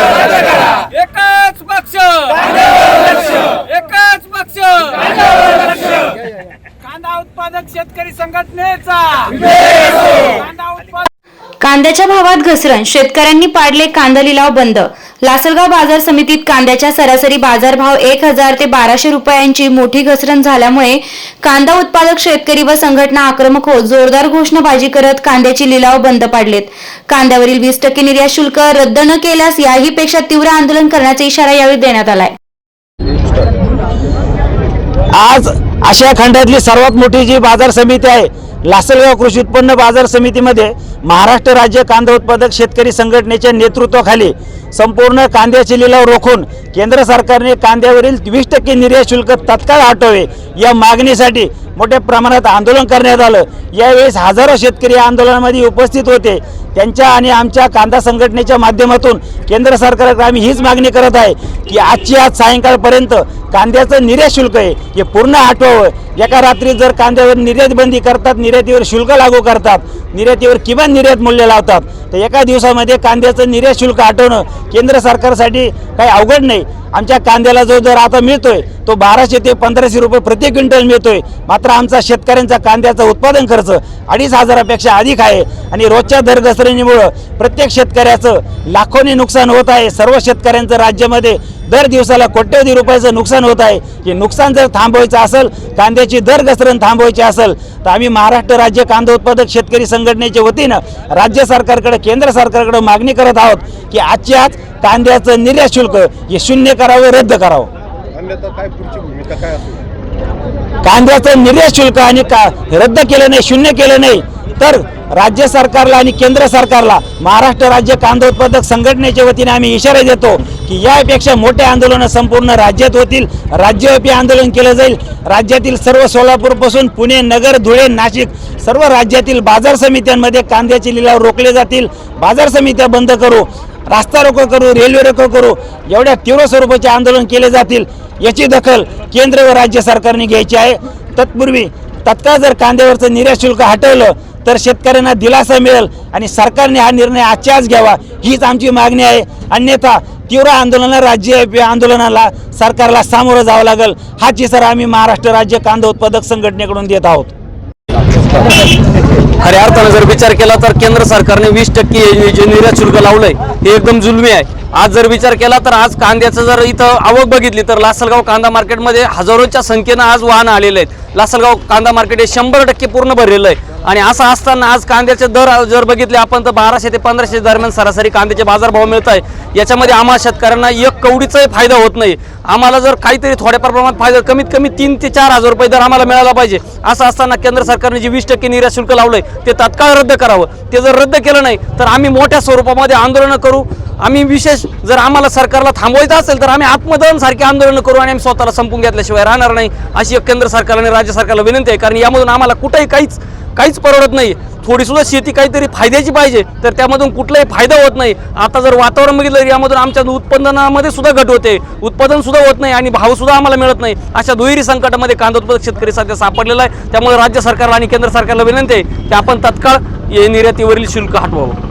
एकच पक्ष. एकच पक्ष. कांदा उत्पादक शेतकरी संघटनेचा. कांद्याच्या भावात घसरण. शेतकऱ्यांनी पाडले कांदा लिलाव बंद. लासलगाव बाजार समितीत कांद्याच्या सरासरी बाजारभाव एक हजार ते बाराशे रुपयांची मोठी घसरण झाल्यामुळे कांदा उत्पादक शेतकरी व संघटना आक्रमक होत जोरदार घोषणाबाजी करत कांद्याची लिलाव बंद पाडलेत. कांद्यावरील वीस टक्के निर्यात शुल्क रद्द न केल्यास याही पेक्षा तीव्र आंदोलन करण्याचा इशारा यावेळी देण्यात आलाय. आज आशिया खंडातली सर्वात मोठी जी बाजार समिती आहे लासलगाव कृषी उत्पन्न बाजार समितीमध्ये महाराष्ट्र राज्य कांदा उत्पादक शेतकरी संघटनेच्या नेतृत्वाखाली संपूर्ण कांद्याचे लिलाव रोखून केंद्र सरकारने कांद्यावरील वीस टक्के निर्यात शुल्क तत्काळ हटवावे या मागणीसाठी मोठ्या प्रमाणात आंदोलन करण्यात आलं. यावेळेस हजारो शेतकरी या आंदोलनामध्ये उपस्थित होते. त्यांच्या आणि आमच्या कांदा संघटनेच्या माध्यमातून केंद्र सरकारकडे आम्ही हीच मागणी करत आहे की आजची आज सायंकाळपर्यंत कांद्याचं निर्यात शुल्क आहे हे पूर्ण हटवावं एका रात्री जर कांद्यावर निर्यात बंदी करतात निर्यातीवर शुल्क लागू करतात निर्यातीवर किमान निर्यात मूल्य लावतात तर एका दिवसामध्ये कांद्याचं निर्यात शुल्क हटवणं केंद्र सरकारसाठी काही अवघड नाही. आमच्या कांद्याला जो दर आता मिळतोय तो बाराशे ते पंधराशे रुपये प्रति क्विंटल मिळतोय. मात्र आमचा शेतकऱ्यांचा कांद्याचा उत्पादन खर्च अडीच हजारापेक्षा अधिक आहे आणि रोजच्या दर घसरणीमुळं प्रत्येक शेतकऱ्याचं लाखोनी नुकसान होत आहे. सर्व शेतकऱ्यांचं राज्यामध्ये दर दिवसाला कोट्यवधी रुपयाचं नुकसान होत आहे. हे नुकसान जर थांबवायचं असेल कांद्याची दर घसरण थांबवायची असेल तर आम्ही महाराष्ट्र राज्य कांदा उत्पादक शेतकरी संघटनेच्या वतीनं राज्य सरकारकडे केंद्र सरकारकडे मागणी करत आहोत की आजची आज कांद्याचं निर्यात शुल्क हे शून्य करावं रद्द करावं. कांद्याचं निर्यात शुल्क आणि का रद्द केलं नाही शून्य केलं नाही तर राज्य सरकारला आणि केंद्र सरकारला महाराष्ट्र राज्य कांदा उत्पादक संघटनेच्या वतीने आम्ही इशारा देतो की यापेक्षा मोठे आंदोलन संपूर्ण राज्यात होतील राज्यव्यापी आंदोलन केलं जाईल. राज्यातील सर्व सोलापूरपासून पुणे नगर धुळे नाशिक सर्व राज्यातील बाजार समित्यांमध्ये कांद्याचे लिलाव रोखले जातील. बाजार समित्या बंद करू रास्ता रोको करू रेल्वे रोको करू एवढ्या तीव्र स्वरूपाचे आंदोलन केले जातील. याची दखल केंद्र व राज्य सरकारने घ्यायची आहे. तत्पूर्वी तत्काळ जर कांद्यावरचं निर्यात शुल्क हटवलं तर शेतकऱ्यांना दिलासा मिळेल आणि सरकारने हा निर्णय आजच्याच घ्यावा हीच आमची मागणी आहे. अन्यथा तीव्र आंदोलना राज्यव्यापी आंदोलनाला सरकारला सामोरं जावं लागेल. हा चिसर आम्ही महाराष्ट्र राज्य कांदा उत्पादक संघटनेकडून देत आहोत. खऱ्या अर्थानं जर विचार केला तर केंद्र सरकारने वीस टक्के निर्यात शुल्क लावलंय. हे एकदम जुलमी आहे. आज जर विचार केला तर आज कांद्याचं जर इथं आवक बघितली तर लासलगाव कांदा मार्केटमध्ये हजारोच्या संख्येनं आज वाहनं आलेले आहेत. लासलगाव कांदा मार्केट हे शंभर टक्के पूर्ण भरलेलं आहे. आणि असं असताना आज कांद्याचे दर जर बघितले आपण तर बाराशे ते पंधराशे दरम्यान सरासरी कांद्याचे बाजारभाव मिळत आहे. याच्यामध्ये आम्हाला शेतकऱ्यांना एक कवडीचाही फायदा होत नाही. आम्हाला जर काहीतरी थोड्याफार प्रमाणात फायदा कमीत कमी तीन ते चार हजार रुपये दर आम्हाला मिळाला पाहिजे. असं असताना केंद्र सरकारने जे वीस टक्के निर्यात शुल्क लावलंय ते तात्काळ रद्द करावं. ते जर रद्द केलं नाही तर आम्ही मोठ्या स्वरूपामध्ये आंदोलनं करू आम्ही विशेष जर आम्हाला सरकारला थांबवायचं असेल तर आम्ही आत्मदहनसारखी आंदोलनं करू आणि आम्ही स्वतःला संपून घेतल्याशिवाय राहणार नाही. अशी एक केंद्र सरकार आणि राज्य सरकारला विनंती आहे. कारण यामधून आम्हाला कुठेही काहीच काहीच परवडत नाही. थोडीसुद्धा शेती काहीतरी फायद्याची पाहिजे तर त्यामधून कुठलाही फायदा होत नाही. आता जर वातावरण बघितलं तर यामधून आमच्या उत्पादनामध्ये सुद्धा घट होते. उत्पादन सुद्धा होत नाही आणि भावसुद्धा आम्हाला मिळत नाही. अशा दुहेरी संकटामध्ये कांदा उत्पादक शेतकरी सध्या सापडलेला आहे. त्यामुळे राज्य सरकारला आणि केंद्र सरकारला विनंती आहे की आपण तत्काळ निर्यातीवरील शुल्क हटवावं.